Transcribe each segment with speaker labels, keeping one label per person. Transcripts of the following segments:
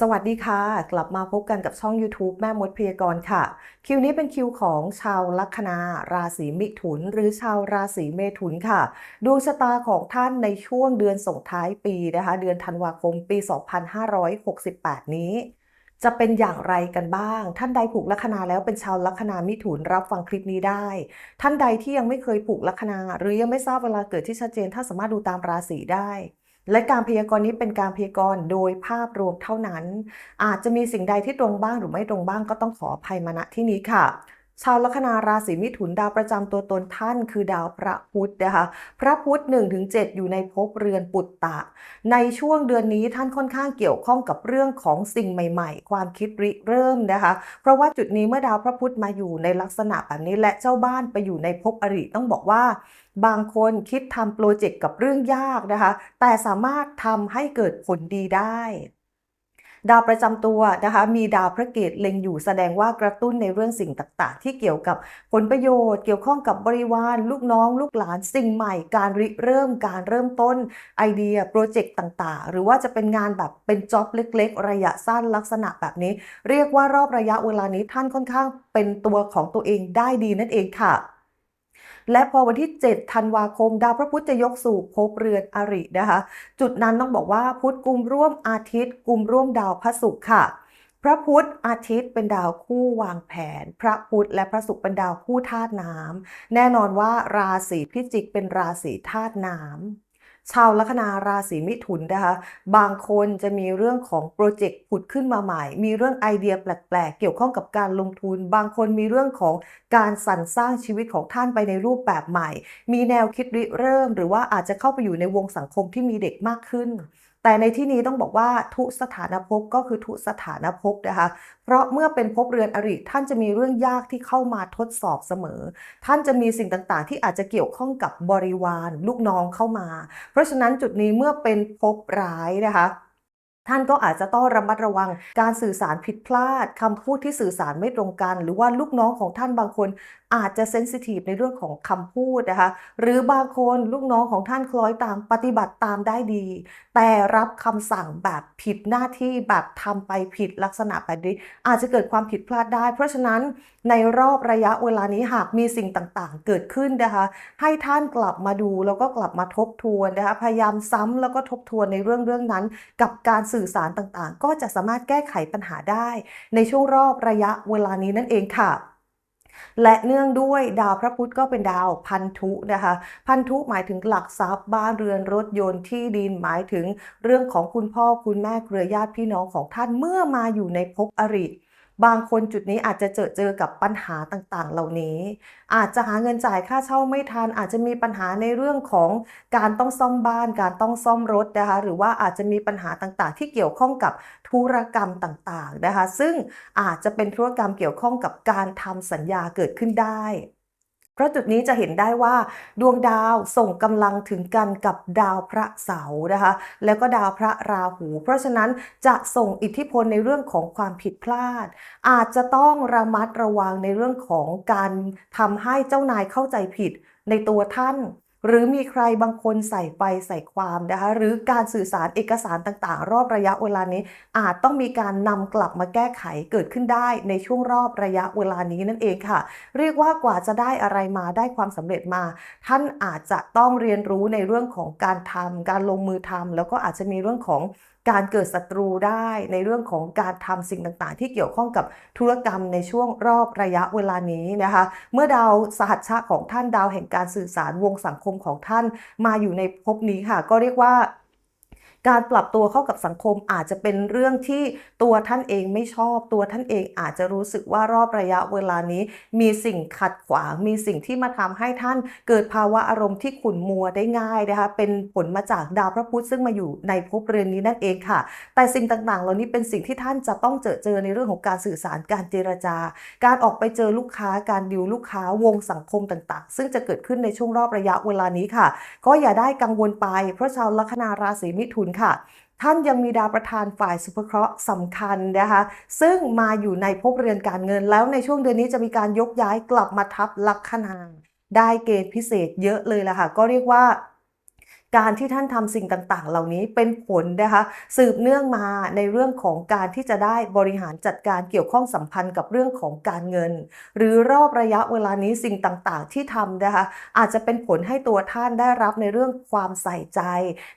Speaker 1: สวัสดีค่ะ กลับมาพบกันกับช่อง YouTube แม่มดพยากรณ์ค่ะ คิวนี้เป็นคิวของชาวลัคนา ราศีมิถุน หรือชาวราศีเมถุนค่ะ ดวงชะตาของท่านในช่วงเดือนส่งท้ายปีนะคะ เดือนธันวาคมปี 2568 นี้ จะเป็นอย่างไรกันบ้าง ท่านใดผูกลัคนาแล้วเป็นชาวลัคนามิถุนรับฟังคลิปนี้ได้ ท่านใดที่ยังไม่เคยผูกลัคนา หรือยังไม่ทราบเวลาเกิดที่ชัดเจนท่านสามารถดูตามราศีได้ และการพยากรณ์นี้เป็นการพยากรณ์โดยภาพรวมเท่านั้น อาจจะมีสิ่งใดที่ตรงบ้างหรือไม่ตรงบ้างก็ต้องขออภัยมาณที่นี้ค่ะ ชาวลัคนาราศีมิถุนดาวประจำตัวตนท่านคือดาวพระพุธนะคะพระพุธ1-7 อยู่ในภพเรือนปุตตะ ในช่วงเดือนนี้ท่านค่อนข้างเกี่ยวข้องกับเรื่องของสิ่งใหม่ ๆ ความคิดริเริ่มนะคะ เพราะว่าจุดนี้เมื่อดาวพระพุธมาอยู่ในลักษณะแบบนี้และเจ้าบ้านไปอยู่ในภพอริต้องบอกว่าบางคนคิดทำโปรเจกต์กับเรื่องยากนะคะ แต่สามารถทำให้เกิดผลดีได้ ดาวประจำตัวนะคะมีดาวพระเกตเล็งอยู่แสดงว่ากระตุ้นในเรื่องสิ่งต่างๆ ที่เกี่ยวกับผลประโยชน์ เกี่ยวข้องกับบริวาร ลูกน้อง ลูกหลานสิ่งใหม่ การริเริ่มการเริ่มต้นไอเดียโปรเจกต์ต่างๆ หรือว่าจะเป็นงานแบบเป็นจ็อบเล็ก ๆ ระยะสั้นลักษณะแบบนี้ เรียกว่ารอบระยะเวลานี้ท่านค่อนข้างเป็นตัวของตัวเองได้ดีนั่นเองค่ะ และพอวันที่ 7 ธันวาคม ดาวพระพุธจะยกสู่ภพเรือนอรินะคะ จุดนั้นต้องบอกว่าพุธกุมร่วมอาทิตย์กุมร่วมดาวพระศุกร์ค่ะพระพุธอาทิตย์เป็นดาวคู่วางแผน พระพุธและพระศุกร์เป็นดาวคู่ธาตุน้ำแน่นอนว่าราศีพิจิกเป็นราศีธาตุน้ำ ชาวลัคนาราศีมิถุนนะคะ บางคนจะมีเรื่องของโปรเจกต์ผุดขึ้นมาใหม่ มีเรื่องไอเดียแปลกๆ เกี่ยวข้องกับการลงทุน บางคนมีเรื่องของการสรรสร้างชีวิตของท่านไปในรูปแบบใหม่ มีแนวคิดริเริ่ม หรือว่าอาจจะเข้าไปอยู่ในวงสังคมที่มีเด็กมากขึ้น แต่ในที่นี้ต้องบอกว่าทุสถานภพก็คือทุสถานภพนะคะ เพราะเมื่อเป็นภพเรือนอริท่านจะมีเรื่องยากที่เข้ามาทดสอบเสมอ ท่านจะมีสิ่งต่างๆ ที่อาจจะเกี่ยวข้องกับบริวารลูกน้องเข้ามา เพราะฉะนั้นจุดนี้เมื่อเป็นภพร้ายนะคะท่านก็อาจจะต้องระมัดระวังการสื่อสารผิดพลาดคำพูดที่สื่อสารไม่ตรงกัน หรือว่าลูกน้องของท่านบางคน อาจจะเซนซิทีฟในเรื่องของคำพูดนะคะ หรือบางคนลูกน้องของท่านคล้อยตามปฏิบัติตามได้ดี แต่รับคำสั่งแบบผิดหน้าที่แบบทำไปผิดลักษณะแบบนี้อาจจะเกิดความผิดพลาดได้ เพราะฉะนั้นในรอบระยะเวลานี้หากมีสิ่งต่างๆ เกิดขึ้นนะคะ ให้ท่านกลับมาดูแล้วก็กลับมาทบทวนนะคะพยายามซ้ำแล้วก็ทบทวนในเรื่องเรื่องนั้น กับการสื่อสารต่างๆ ก็จะสามารถแก้ไขปัญหาได้ ในช่วงรอบระยะเวลานี้นั่นเองค่ะ และเนื่องด้วยดาวพระพุธก็เป็นดาวพันธุนะคะ พันธุหมายถึงหลักทรัพย์บ้านเรือนรถยนต์ที่ดินหมายถึงเรื่องของคุณพ่อคุณแม่เครือญาติพี่น้องของท่านเมื่อมาอยู่ในภพอริ บางคนจุดนี้อาจจะเจอเจอกับปัญหาต่างๆ เหล่านี้ อาจจะหาเงินจ่ายค่าเช่าไม่ทัน อาจจะมีปัญหาในเรื่องของการต้องซ่อมบ้าน การต้องซ่อมรถนะคะ หรือว่าอาจจะมีปัญหาต่างๆ ที่เกี่ยวข้องกับธุรกรรมต่างๆนะคะ ซึ่งอาจจะเป็นธุรกรรมเกี่ยวข้องกับการทำสัญญาเกิดขึ้นได้ เพราะจุดนี้จะเห็นได้ว่าดวงดาวส่งกำลังถึงกันกับดาวพระเสาร์นะคะ แล้วก็ดาวพระราหู เพราะฉะนั้นจะส่งอิทธิพลในเรื่องของความผิดพลาด อาจจะต้องระมัดระวังในเรื่องของการทำให้เจ้านายเข้าใจผิดในตัวท่าน หรือมีใครบางคนใส่ไปใส่ความนะคะหรือการสื่อสารเอกสารต่างๆ รอบระยะเวลานี้ อาจต้องมีการนำกลับมาแก้ไขเกิดขึ้นได้ในช่วงรอบระยะเวลานี้นั่นเองค่ะ เรียกว่ากว่าจะได้อะไรมาได้ความสำเร็จมา ท่านอาจจะต้องเรียนรู้ในเรื่องของการทำการลงมือทำแล้วก็อาจจะมีเรื่องของ การเกิดศัตรูได้ในเรื่องของการทำสิ่งต่างๆ ที่เกี่ยวข้องกับธุรกรรมในช่วงรอบระยะเวลานี้นะคะ เมื่อดาวสหัชชะของท่านดาวแห่งการสื่อสารวงสังคมของท่านมาอยู่ในภพนี้ค่ะ ก็เรียกว่า การปรับตัวเข้ากับสังคมอาจจะเป็นเรื่องที่ตัวท่านเองไม่ชอบ ตัวท่านเองอาจจะรู้สึกว่ารอบระยะเวลานี้ มีสิ่งขัดขวาง มีสิ่งที่มาทำให้ท่าน เกิดภาวะอารมณ์ที่ขุ่นมัวได้ง่ายนะคะ เป็นผลมาจากดาวพระพุธซึ่งมาอยู่ในภพเรือนนี้นั่นเองค่ะ แต่สิ่งต่างๆ เหล่านี้เป็นสิ่งที่ท่านจะต้องเจอเจอในเรื่องของการสื่อสาร การเจรจา การออกไปเจอลูกค้า การดิวลูกค้าวงสังคมต่างๆ ซึ่งจะเกิดขึ้นในช่วงรอบระยะเวลานี้ค่ะ ก็อย่าได้กังวลไป เพราะชาวลัคนาราศีมิถุนค่ะ ท่านยังมีดาวประธานฝ่ายสุภเคราะห์สำคัญนะคะ ซึ่งมาอยู่ในภพเรือนการเงินแล้วในช่วงเดือนนี้จะมีการยกย้ายกลับมาทับลัคนาได้เกณฑ์พิเศษเยอะเลยล่ะค่ะ ก็เรียกว่า การที่ท่านทำสิ่งต่างๆ เหล่านี้เป็นผลนะคะสืบเนื่องมาในเรื่องของการที่จะได้บริหารจัดการเกี่ยวข้องสัมพันธ์กับเรื่องของการเงิน หรือรอบระยะเวลานี้สิ่งต่างๆ ที่ทำนะคะอาจจะเป็นผลให้ตัวท่านได้รับในเรื่องความใส่ใจ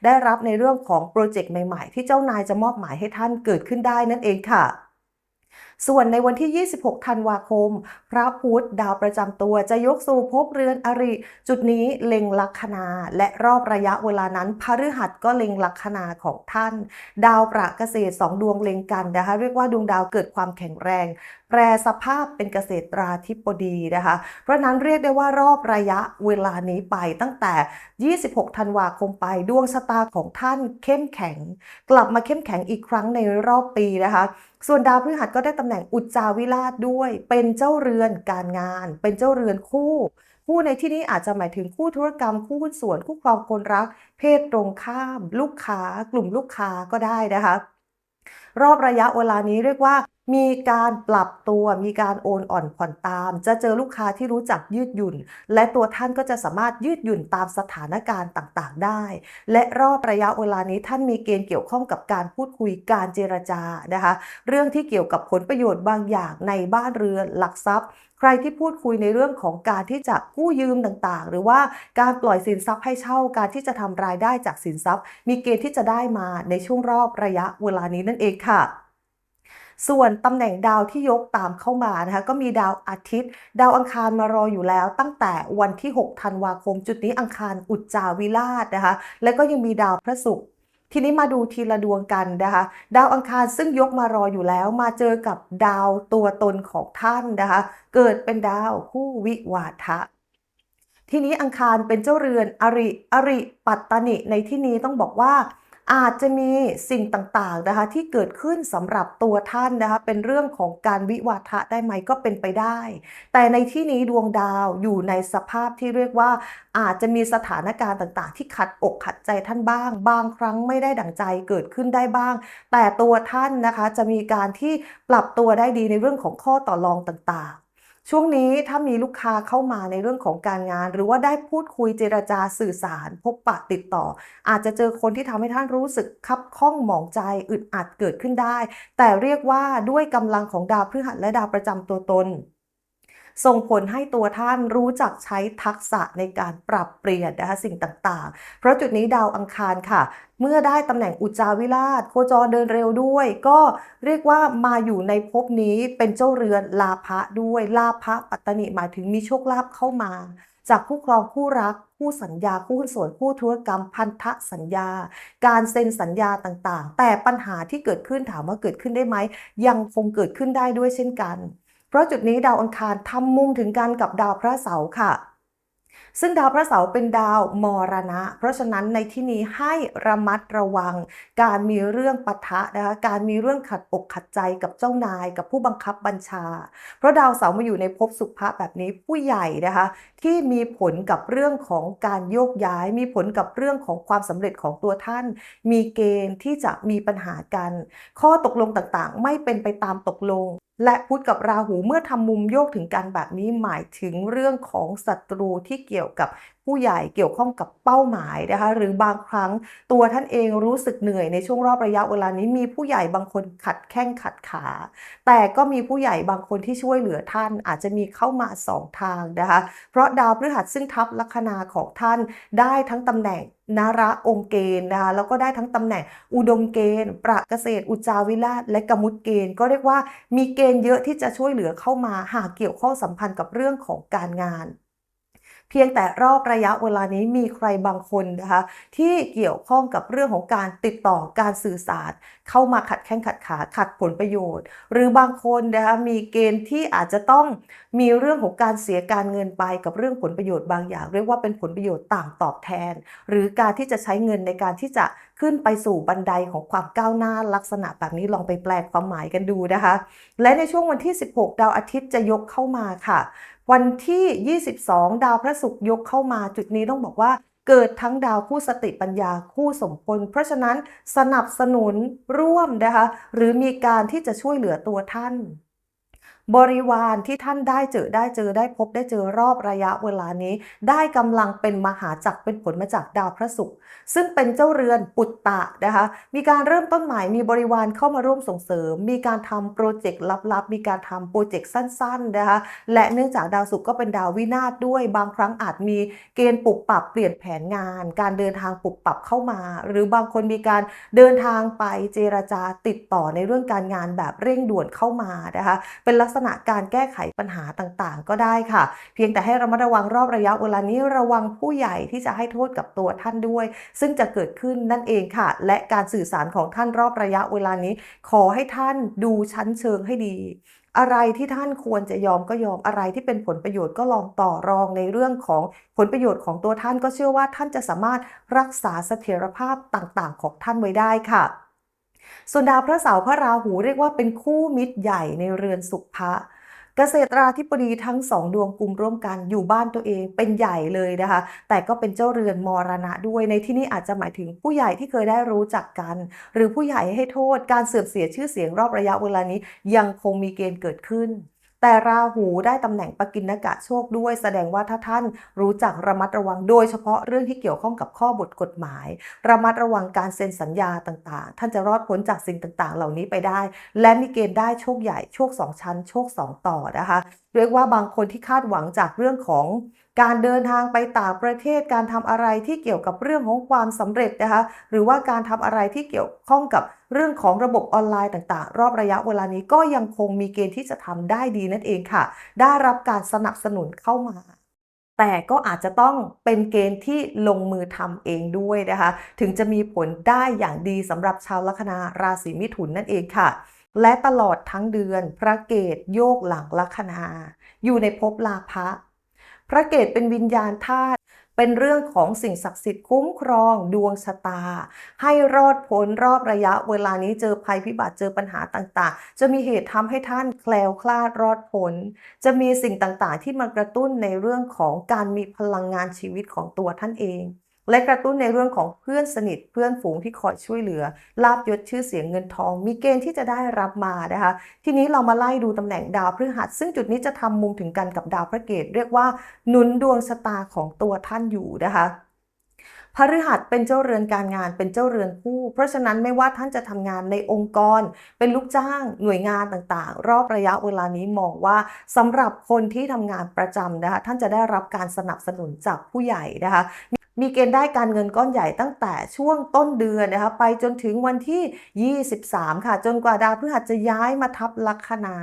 Speaker 1: ได้รับในเรื่องของโปรเจกต์ใหม่ๆ ที่เจ้านายจะมอบหมายให้ท่านเกิดขึ้นได้นั่นเองค่ะ ส่วนในวันที่ 26 ธันวาคม พระพุธดาวประจำตัวจะยกสู่ภพเรือนอริ จุดนี้เล็งลัคนา และรอบระยะเวลานั้นพฤหัสก็เล็งลัคนาของท่าน ดาวประเกษตรสองดวงเล็งกันนะคะเรียกว่าดวงดาวเกิดความแข็งแรงแปรสภาพเป็นเกษตราธิบดีนะคะ เพราะนั้นเรียกได้ว่ารอบระยะเวลานี้ไปตั้งแต่ 26 ธันวาคมไปดวงชะตาของท่านเข้มแข็ง กลับมาเข้มแข็งอีกครั้งในรอบปีนะคะ ส่วนดาวพฤหัสก็ได้ตำแหน่งอุจจาวิราชด้วย เป็นเจ้าเรือนการงาน เป็นเจ้าเรือนคู่คู่ในที่นี้อาจจะหมายถึงคู่ธุรกรรม คู่หุ้นส่วน คู่ครองคนรัก เพศตรงข้าม ลูกค้า กลุ่มลูกค้าก็ได้นะคะ รอบระยะเวลานี้เรียกว่า มีการปรับตัว มีการโอนอ่อนผ่อนตาม จะเจอลูกค้าที่รู้จักยืดหยุ่น และตัวท่านก็จะสามารถยืดหยุ่นตามสถานการณ์ต่างๆ ได้ และรอบระยะเวลานี้ท่านมีเกณฑ์เกี่ยวข้องกับการพูดคุยการเจรจานะคะ เรื่องที่เกี่ยวกับผลประโยชน์บางอย่างในบ้านเรือนหลักทรัพย์ใครที่พูดคุยในเรื่องของการที่จะกู้ยืมต่างๆ หรือว่าการปล่อยสินทรัพย์ให้เช่าการที่จะทำรายได้จากสินทรัพย์ มีเกณฑ์ที่จะได้มาในช่วงรอบระยะเวลานี้นั่นเองค่ะ ส่วนตำแหน่งดาวที่ยกตามเข้ามานะคะก็มีดาวอาทิตย์ ดาวอังคารมารออยู่แล้ว ตั้งแต่วันที่ 6 ธันวาคม จุดนี้อังคารอุจจาวิราชนะคะ แล้วก็ยังมีดาวพระศุกร์ทีนี้มาดูทีละดวงกันนะคะ ดาวอังคารซึ่งยกมารออยู่แล้ว มาเจอกับดาวตัวตนของท่านนะคะ เกิดเป็นดาวคู่วิวาทะทีนี้อังคารเป็นเจ้าเรือนอริอริปัตตนิในที่นี้ต้องบอกว่า อาจจะมีสิ่งต่างๆนะคะที่เกิดขึ้นสำหรับตัวท่านนะคะเป็นเรื่องของการวิวาทะได้ไหมก็เป็นไปได้ แต่ในที่นี้ดวงดาวอยู่ในสภาพที่เรียกว่า อาจจะมีสถานการณ์ต่างๆ ที่ขัดอกขัดใจท่านบ้าง บางครั้งไม่ได้ดั่งใจเกิดขึ้นได้บ้าง แต่ตัวท่านนะคะจะมีการที่ปรับตัวได้ดีในเรื่องของข้อต่อรองต่างๆ ช่วงนี้ถ้ามีลูกค้าเข้ามาในเรื่องของการงาน หรือว่าได้พูดคุยเจรจาสื่อสาร พบปะติดต่อ อาจจะเจอคนที่ทำให้ท่านรู้สึกคับข้องหมองใจอึดอัดเกิดขึ้นได้ แต่เรียกว่าด้วยกำลังของดาวพฤหัสและดาวประจำตัวตน ส่งผลให้ตัวท่านรู้จักใช้ทักษะในการปรับเปลี่ยนนะคะสิ่งต่างๆ เพราะจุดนี้ดาวอังคารค่ะ เมื่อได้ตำแหน่งอุจจาวิราช โคจรเดินเร็วด้วย ก็เรียกว่ามาอยู่ในภพนี้เป็นเจ้าเรือนลาภะด้วยลาภะปัตตนิหมายถึงมีโชคลาภเข้ามา จากคู่ครองคู่รักคู่สัญญาคู่หุ้นส่วนคู่ธุรกรรมพันธสัญญา การเซ็นสัญญาต่างๆ แต่ปัญหาที่เกิดขึ้นถามว่าเกิดขึ้นได้ไหมยังคงเกิดขึ้นได้ด้วยเช่นกัน เพราะจุดนี้ดาวอังคารทำมุมถึงกันกับดาวพระเสาร์ค่ะ ซึ่งดาวพระเสาร์เป็นดาวมรณะ เพราะฉะนั้นในที่นี้ให้ระมัดระวัง การมีเรื่องปะทะนะคะการมีเรื่องขัดอกขัดใจกับเจ้านายกับผู้บังคับบัญชา เพราะดาวเสาร์มาอยู่ในภพสุภะแบบนี้ผู้ใหญ่นะคะที่มีผลกับเรื่องของการโยกย้าย มีผลกับเรื่องของความสำเร็จของตัวท่าน มีเกณฑ์ที่จะมีปัญหากัน ข้อตกลงต่างๆ ไม่เป็นไปตามตกลง และพุธกับราหูเมื่อทำมุมโยกถึงกันแบบนี้หมายถึงเรื่องของศัตรูที่เกี่ยวกับ ผู้ใหญ่เกี่ยวข้องกับเป้าหมายนะคะหรือบางครั้งตัวท่านเองรู้สึกเหนื่อยในช่วงรอบระยะเวลานี้มีผู้ใหญ่บางคนขัดแข้งขัดขา แต่ก็มีผู้ใหญ่บางคนที่ช่วยเหลือท่านอาจจะมีเข้ามาสองทางนะคะเพราะดาวพฤหัสซึ่งทับลัคนาของท่านได้ทั้งตำแหน่งนาระองค์เกณฑ์นะคะแล้วก็ได้ทั้งตำแหน่งอุดมเกณฑ์ ประเกษตร อุจาวิราชและกมุตเกณฑ์ ก็เรียกว่ามีเกณฑ์เยอะที่จะช่วยเหลือเข้ามาหากเกี่ยวข้องสัมพันธ์กับเรื่องของการงาน พียงแต่รอบระยะเวลานี้มีใครบางคนนะคะที่เกี่ยวข้องกับเรื่องของการติดต่อการสื่อสาร เข้ามาขัดแข้งขัดขาขัดผลประโยชน์ หรือบางคนนะคะมีเกณฑ์ที่อาจจะต้องมีเรื่องของการเสียการเงินไปกับเรื่องผลประโยชน์บางอย่าง เรียกว่าเป็นผลประโยชน์ต่างตอบแทน หรือการที่จะใช้เงินในการที่จะขึ้นไปสู่บันไดของความก้าวหน้าลักษณะแบบนี้ลองไปแปลความหมายกันดูนะคะ และในช่วงวันที่ 16 ดาวอาทิตย์จะยกเข้ามาค่ะ วันที่ 22 ดาวพระศุกร์ยกเข้ามาจุดนี้ต้องบอกว่าเกิดทั้งดาวคู่สติปัญญาคู่สมพลเพราะฉะนั้นสนับสนุนร่วมนะคะหรือมีการที่จะช่วยเหลือตัวท่าน บริวารที่ท่านได้เจอได้เจอได้พบได้เจอรอบระยะเวลานี้ ได้กำลังเป็นมหาจักรเป็นผลมาจากดาวพระศุกร์ซึ่งเป็นเจ้าเรือนปุตตะนะคะ มีการเริ่มต้นใหม่มีบริวารเข้ามาร่วมส่งเสริม มีการทำโปรเจกต์ลับๆ มีการทำโปรเจกต์สั้นๆนะคะและเนื่องจากดาวศุกร์ก็เป็นดาววินาศด้วย บางครั้งอาจมีเกณฑ์ปรับปรับเปลี่ยนแผนงาน การเดินทางปรับปรับเข้ามา หรือบางคนมีการเดินทางไปเจรจาติดต่อในเรื่องการงานแบบเร่งด่วนเข้ามานะคะเป็นลักษษณะการแก้ไขปัญหาต่างๆ ก็ได้ค่ะ เพียงแต่ให้ระมัดระวังรอบระยะเวลานี้ระวังผู้ใหญ่ที่จะให้โทษกับตัวท่านด้วย ซึ่งจะเกิดขึ้นนั่นเองค่ะ และการสื่อสารของท่านรอบระยะเวลานี้ ขอให้ท่านดูชั้นเชิงให้ดีอะไรที่ท่านควรจะยอมก็ยอมอะไรที่เป็นผลประโยชน์ก็ลองต่อรองในเรื่องของผลประโยชน์ของตัวท่านก็เชื่อว่าท่านจะสามารถรักษาเสถียรภาพต่างๆ ของท่านไว้ได้ค่ะ ส่วนดาวพระเสาร์พระราหูเรียกว่าเป็นคู่มิตรใหญ่ในเรือนสุภะเกษตราธิบดีทั้งสองดวงกลุ่มร่วมกันอยู่บ้านตัวเองเป็นใหญ่เลยนะคะ แต่ก็เป็นเจ้าเรือนมรณะด้วยในที่นี้อาจจะหมายถึงผู้ใหญ่ที่เคยได้รู้จักกัน หรือผู้ใหญ่ให้โทษการเสื่อมเสียชื่อเสียงรอบระยะเวลานี้ยังคงมีเกณฑ์เกิดขึ้น แต่ราหูได้ตำแหน่งปกินกะโชคด้วย แสดงว่าถ้าท่านรู้จักระมัดระวังโดยเฉพาะเรื่องที่เกี่ยวข้องกับข้อบทกฎหมาย ระมัดระวังการเซ็นสัญญาต่างๆ ท่านจะรอดพ้นจากสิ่งต่างๆ เหล่านี้ไปได้ และมีเกณฑ์ได้โชคใหญ่โชคสองชั้น โชคสองต่อนะคะเรียกว่าบางคนที่คาดหวังจากเรื่องของ การเดินทางไปต่างประเทศ การทำอะไรที่เกี่ยวกับเรื่องของความสำเร็จนะคะ หรือว่าการทำอะไรที่เกี่ยวข้องกับเรื่องของระบบออนไลน์ต่างๆ รอบระยะเวลานี้ก็ยังคงมีเกณฑ์ที่จะทำได้ดีนั่นเองค่ะ ได้รับการสนับสนุนเข้ามาแต่ก็อาจจะต้องเป็นเกณฑ์ที่ลงมือทำเองด้วยนะคะ ถึงจะมีผลได้อย่างดีสำหรับชาวลัคนาราศีมิถุนนั่นเองค่ะ และตลอดทั้งเดือนพระเกตโยกหลังลัคนา อยู่ในภพลาภะ พระเกตเป็นวิญญาณธาตุเป็นเรื่องของสิ่งศักดิ์สิทธิ์คุ้มครองดวงชะตา ให้รอดพ้นรอบระยะเวลานี้เจอภัยพิบัติเจอปัญหาต่างๆ จะมีเหตุทำให้ท่านแคล้วคลาดรอดพ้นจะมีสิ่งต่างๆ ที่มากระตุ้นในเรื่องของการมีพลังงานชีวิตของตัวท่านเอง และกระตุ้นในเรื่องของเพื่อนสนิทเพื่อนฝูงที่คอยช่วยเหลือลาบยศชื่อเสียงเงินทอง มีเกณฑ์ที่จะได้รับมานะคะ ทีนี้เรามาไล่ดูตำแหน่งดาวพฤหัส ซึ่งจุดนี้จะทำมุมถึงกันกับดาวพระเกตเรียกว่าหนุนดวงชะตาของตัวท่านอยู่นะคะพฤหัสเป็นเจ้าเรือนการงานเป็นเจ้าเรือนคู่ เพราะฉะนั้นไม่ว่าท่านจะทำงานในองค์กร เป็นลูกจ้างหน่วยงานต่างๆ รอบระยะเวลานี้มองว่าสำหรับคนที่ทำงานประจำนะคะท่านจะได้รับการสนับสนุนจากผู้ใหญ่นะคะ มีเกณฑ์ได้การเงินก้อนใหญ่ตั้งแต่ช่วงต้นเดือนนะคะไปจนถึงวันที่ 23 ค่ะ จนกว่าดาวพฤหัสจะย้ายมาทับลัคนา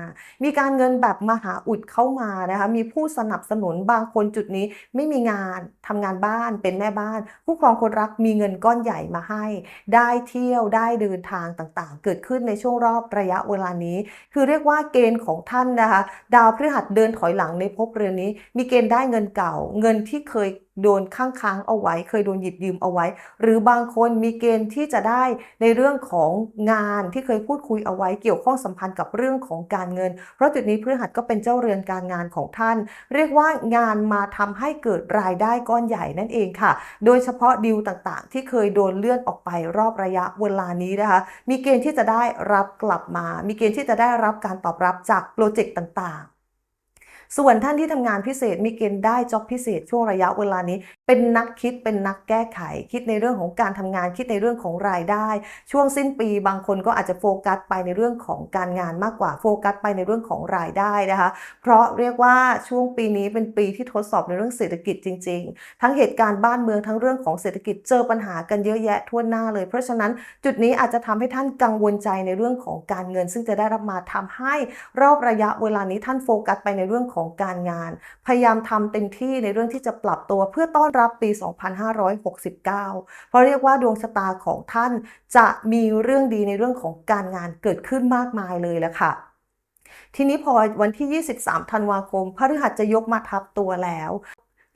Speaker 1: มีการเงินแบบมหาอุดเข้ามานะคะมีผู้สนับสนุนบางคนจุดนี้ไม่มีงานทำงานบ้านเป็นแม่บ้าน ผู้ครองคนรักมีเงินก้อนใหญ่มาให้ ได้เที่ยวได้เดินทางต่างๆ เกิดขึ้นในช่วงรอบระยะเวลานี้ คือเรียกว่าเกณฑ์ของท่านนะคะ ดาวพฤหัสเดินถอยหลังในภพเรือนนี้ มีเกณฑ์ได้เงินเก่า เงินที่เคยโดนค้างค้างเอาไว้ เคยโดนหยิบยืมเอาไว้ หรือบางคนมีเกณฑ์ที่จะได้ในเรื่องของงานที่เคยพูดคุยเอาไว้ เกี่ยวข้องสัมพันธ์กับเรื่องของการเงิน เพราะจุดนี้พฤหัสก็เป็นเจ้าเรือนการงานของท่าน เรียกว่างานมาทำให้เกิดรายได้ก้อนใหญ่นั่นเองค่ะ โดยเฉพาะดีลต่างๆ ที่เคยโดนเลื่อนออกไปรอบระยะเวลานี้นะคะ มีเกณฑ์ที่จะได้รับกลับมา มีเกณฑ์ที่จะได้รับการตอบรับจากโปรเจกต์ต่างๆ ส่วนท่านที่ทำงานพิเศษมีเกณฑ์ได้จ็อบพิเศษช่วงระยะเวลานี้ เป็นนักคิดเป็นนักแก้ไข คิดในเรื่องของการทำงานคิดในเรื่องของรายได้ ช่วงสิ้นปีบางคนก็อาจจะโฟกัสไปในเรื่องของการงานมากกว่าโฟกัสไปในเรื่องของรายได้นะคะ เพราะเรียกว่าช่วงปีนี้เป็นปีที่ทดสอบในเรื่องเศรษฐกิจจริง ๆ ทั้งเหตุการณ์บ้านเมืองทั้งเรื่องของเศรษฐกิจเจอปัญหากันเยอะแยะทั่วหน้าเลย เพราะฉะนั้นจุดนี้อาจจะทำให้ท่านกังวลใจในเรื่องของการเงิน ซึ่งจะได้รับมาทำให้รอบระยะเวลานี้ท่านโฟกัสไปในเรื่องของการงาน พยายามทำเต็มที่ในเรื่องที่จะปรับตัวเพื่อต้อนรับปี 2569 เพราะเรียกว่าดวงชะตาของท่านจะมีเรื่องดีในเรื่องของการงานเกิดขึ้นมากมายเลยแหละค่ะทีนี้พอวันที่ 23 ธันวาคมพฤหัสจะยกมาทับตัวแล้ว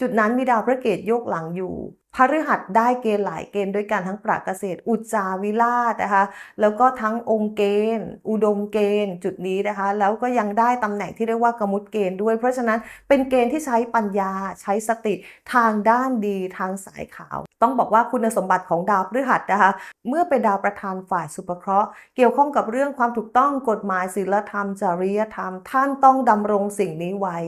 Speaker 1: จุดนั้นมีดาวพระเกตยกหลังอยู่ พฤหัสได้เกณฑ์หลายเกณฑ์ด้วยกันทั้งปราเกษตร อุจาวิราชนะคะ แล้วก็ทั้งองค์เกณฑ์ อุดมเกณฑ์จุดนี้นะคะ แล้วก็ยังได้ตำแหน่งที่เรียกว่ากมุตเกณฑ์ด้วย เพราะฉะนั้นเป็นเกณฑ์ที่ใช้ปัญญาใช้สติทางด้านดีทางสายขาว ต้องบอกว่าคุณสมบัติของดาวพฤหัสนะคะ เมื่อเป็นดาวประธานฝ่ายสุภเคราะห์ เกี่ยวข้องกับเรื่องความถูกต้องกฎหมายศีลธรรม จริยธรรม ท่านต้องดำรงสิ่งนี้ไว้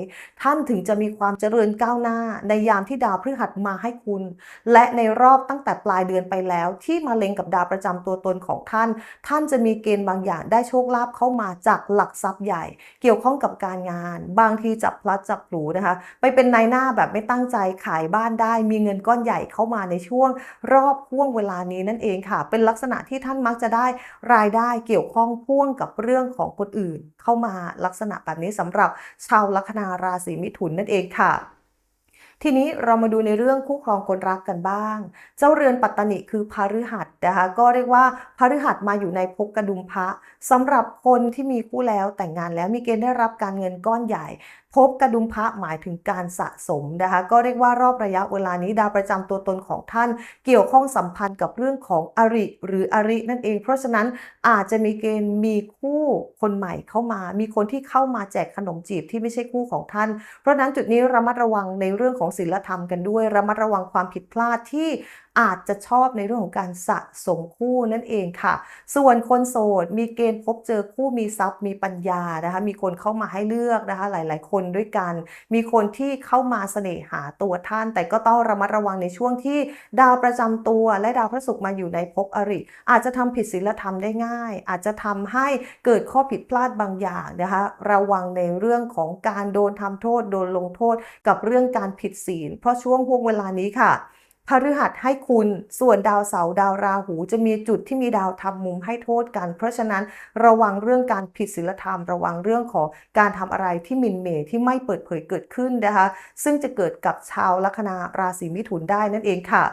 Speaker 1: ท่านถึงจะมีความเจริญก้าวหน้า ในยามที่ดาวพฤหัสมาให้คุณและในรอบตั้งแต่ปลายเดือนไปแล้ว ที่มาเล็งกับดาวประจำตัวตนของท่าน ท่านจะมีเกณฑ์บางอย่างได้โชคลาภเข้ามาจากหลักทรัพย์ใหญ่ เกี่ยวข้องกับการงาน บางทีจับพลัดจับผลูนะคะ ไปเป็นนายหน้าแบบไม่ตั้งใจขายบ้านได้ มีเงินก้อนใหญ่เข้ามาในช่วง รอบห่วงเวลานี้นั่นเองค่ะ เป็นลักษณะที่ท่านมักจะได้รายได้เกี่ยวข้องพ่วงกับเรื่องของคนอื่น เข้ามาลักษณะแบบนี้สำหรับชาวลัคนาราศีมิถุนนั่นเองค่ะ ทีนี้เรามาดูในเรื่องคู่ครองคนรักกันบ้าง เจ้าเรือนปัตตนิคือพฤหัสนะคะก็เรียกว่าพฤหัสมาอยู่ในภพกระดุมพระสำหรับคนที่มีคู่แล้วแต่งงานแล้วมีเกณฑ์ได้รับการเงินก้อนใหญ่พบกระดุมพระหมายถึงการสะสมนะคะ ก็เรียกว่ารอบระยะเวลานี้ดาวประจำตัวตนของท่าน เกี่ยวข้องสัมพันธ์กับเรื่องของอริ หรืออรินั่นเอง เพราะฉะนั้นอาจจะมีเกณฑ์มีคู่คนใหม่เข้ามา มีคนที่เข้ามาแจกขนมจีบที่ไม่ใช่คู่ของท่าน เพราะฉะนั้นจุดนี้ระมัดระวังในเรื่องของศีลธรรมกันด้วย ระมัดระวังความผิดพลาดที่อาจจะชอบในเรื่องของการสะสมคู่นั่นเองค่ะ ส่วนคนโสดมีเกณฑ์พบเจอคู่มีทรัพย์มีปัญญานะคะ มีคนเข้ามาให้เลือกนะคะ หลาย ๆ คนด้วยกัน มีคนที่เข้ามาเสน่หาตัวท่าน แต่ก็ต้องระมัดระวังในช่วงที่ดาวประจำตัวและดาวพระศุกร์มาอยู่ในภพอริ อาจจะทำผิดศีลธรรมได้ง่าย อาจจะทำให้เกิดข้อผิดพลาดบางอย่างนะคะ ระวังในเรื่องของการโดนทำโทษ โดนลงโทษกับเรื่องการผิดศีล เพราะช่วงห่วงเวลานี้ค่ะ พฤหัสให้คุณ ส่วนดาวเสาร์ดาวราหูจะมีจุดที่มีดาวทำมุมให้โทษกัน เพราะฉะนั้นระวังเรื่องการผิดศีลธรรม ระวังเรื่องของการทำอะไรที่มินเมที่ไม่เปิดเผยเกิดขึ้นนะคะ ซึ่งจะเกิดกับชาวลัคนาราศีมิถุนได้นั่นเองค่ะ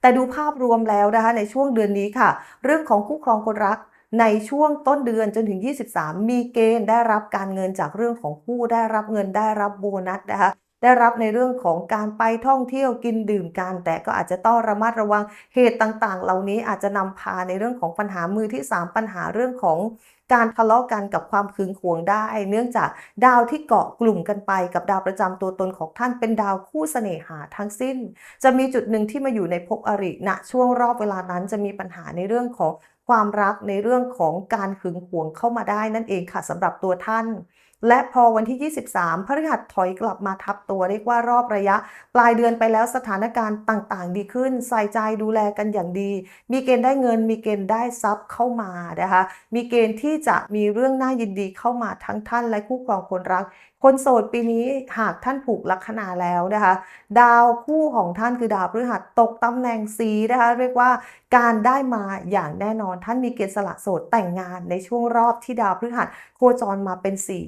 Speaker 1: แต่ดูภาพรวมแล้วนะคะในช่วงเดือนนี้ค่ะ เรื่องของคู่ครองคนรักในช่วงต้นเดือนจนถึง 23 มีเกณฑ์ได้รับการเงินจากเรื่องของคู่ได้รับเงินได้รับโบนัสนะคะ ได้รับในเรื่องของการไปท่องเที่ยวกินดื่มกัน แต่ก็อาจจะต้องระมัดระวังเหตุต่างๆ เหล่านี้อาจจะนำพาในเรื่องของปัญหามือที่ 3 ปัญหาเรื่องของการทะเลาะกันกับความขึงหวงได้ เนื่องจากดาวที่เกาะกลุ่มกันไปกับดาวประจำตัวตนของท่านเป็นดาวคู่เสน่หาทั้งสิ้น จะมีจุดหนึ่งที่มาอยู่ในภพอริณะช่วงรอบเวลานั้นจะมีปัญหาในเรื่องของความรักในเรื่องของการขึงหวงเข้ามาได้นั่นเองค่ะสำหรับตัวท่าน และพอวันที่ 23 พฤหัสถอยกลับมาทับตัวเรียกว่ารอบระยะ ปลายเดือนไปแล้วสถานการณ์ต่างๆ ดีขึ้น ใส่ใจดูแลกันอย่างดี มีเกณฑ์ได้เงิน มีเกณฑ์ได้ทรัพย์เข้ามานะคะ มีเกณฑ์ที่จะมีเรื่องน่ายินดีเข้ามาทั้งท่านและคู่ครองคนรัก คนโสดปีนี้หากท่านผูกลัคนาแล้วนะคะ ดาวคู่ของท่านคือดาวพฤหัสตกตำแหน่งสีนะคะ เรียกว่าการได้มาอย่างแน่นอนท่านมีเกณฑ์สละโสดแต่งงานในช่วงรอบที่ดาวพฤหัสโคจรมาเป็นสี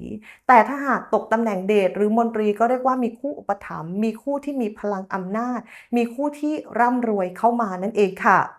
Speaker 1: แต่ถ้าหากตกตำแหน่งเดชหรือมนตรีก็เรียกว่ามีคู่อุปถัมภ์มีคู่ที่มีพลังอำนาจ มีคู่ที่ร่ำรวยเข้ามานั่นเองค่ะ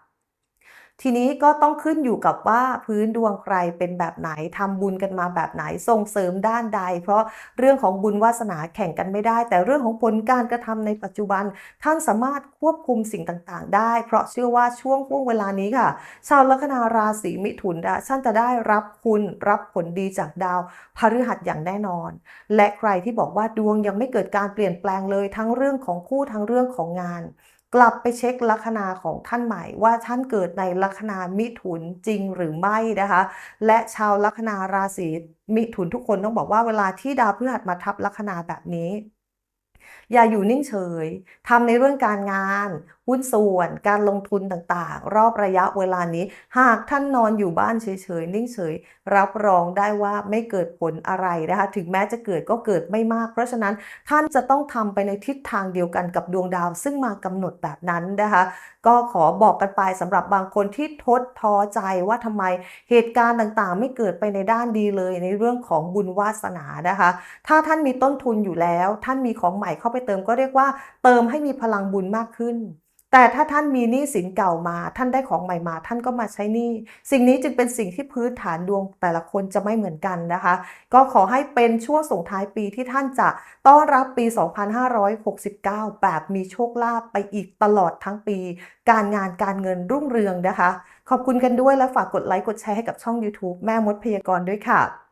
Speaker 1: ทีนี้ก็ต้องขึ้นอยู่กับว่าพื้นดวงใครเป็นแบบไหนทำบุญกันมาแบบไหนส่งเสริมด้านใด เพราะเรื่องของบุญวาสนาแข่งกันไม่ได้ แต่เรื่องของผลการกระทำในปัจจุบัน ท่านสามารถควบคุมสิ่งต่างๆ ได้ เพราะเชื่อว่าช่วงห่วงเวลานี้ค่ะ ชาวลัคนาราศีมิถุนท่านจะได้รับคุณรับผลดีจากดาวพฤหัสอย่างแน่นอน และใครที่บอกว่าดวงยังไม่เกิดการเปลี่ยนแปลงเลยทั้งเรื่องของคู่ทั้งเรื่องของงาน กลับไปเช็คลัคนาของท่านใหม่ว่าท่านเกิดในลัคนามิถุนจริงหรือไม่นะคะ และชาวลัคนาราศีมิถุนทุกคนต้องบอกว่าเวลาที่ดาวพฤหัสมาทับลัคนาแบบนี้ อย่าอยู่นิ่งเฉยทำในเรื่องการงาน หุ้นส่วน การลงทุนต่างๆ รอบระยะเวลานี้ หากท่านนอนอยู่บ้านเฉยๆ นิ่งเฉย รับรองได้ว่าไม่เกิดผลอะไรนะคะ ถึงแม้จะเกิดก็เกิดไม่มาก เพราะฉะนั้นท่านจะต้องทำไปในทิศทางเดียวกันกับดวงดาว ซึ่งมากำหนดแบบนั้นนะคะ ก็ขอบอกกันไปสำหรับบางคนที่ทดท้อใจว่าทำไมเหตุการณ์ต่างๆ ไม่เกิดไปในด้านดีเลยในเรื่องของบุญวาสนานะคะ ถ้าท่านมีต้นทุนอยู่แล้ว ท่านมีของใหม่เข้าไปเติมก็เรียกว่าเติมให้มีพลังบุญมากขึ้น แต่ถ้าท่านมีหนี้สินเก่ามา ท่านได้ของใหม่มา ท่านก็มาใช้หนี้ สิ่งนี้จึงเป็นสิ่งที่พื้นฐานดวงแต่ละคนจะไม่เหมือนกันนะคะ ก็ขอให้เป็นช่วงส่งท้ายปีที่ท่านจะต้อนรับปี 2569 แบบมีโชคลาภไปอีกตลอดทั้งปี การงานการเงินรุ่งเรืองนะคะ ขอบคุณกันด้วยและฝากกดไลค์กดแชร์ให้กับช่อง YouTube แม่มดพยากรณ์ด้วยค่ะ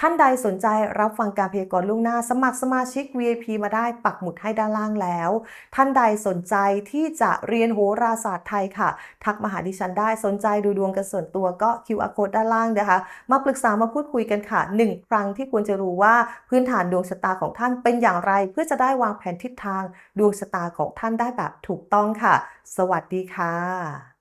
Speaker 1: ท่านใดสนใจรับฟังการพยากรณ์ล่วงหน้า สมัครสมาชิก VIP มาได้ปักหมุดให้ด้านล่างแล้ว ท่านใดสนใจที่จะเรียนโหราศาสตร์ไทยค่ะ ทักมาหาดิฉันได้สนใจดูดวงกันส่วนตัวก็ QR code ด้านล่างนะคะ มาปรึกษามาพูดคุยกันค่ะหนึ่งครั้งที่ควรจะรู้ว่าพื้นฐานดวงชะตาของท่านเป็นอย่างไร เพื่อจะได้วางแผนทิศทาง ดวงชะตาของท่านได้แบบถูกต้องค่ะ สวัสดีค่ะ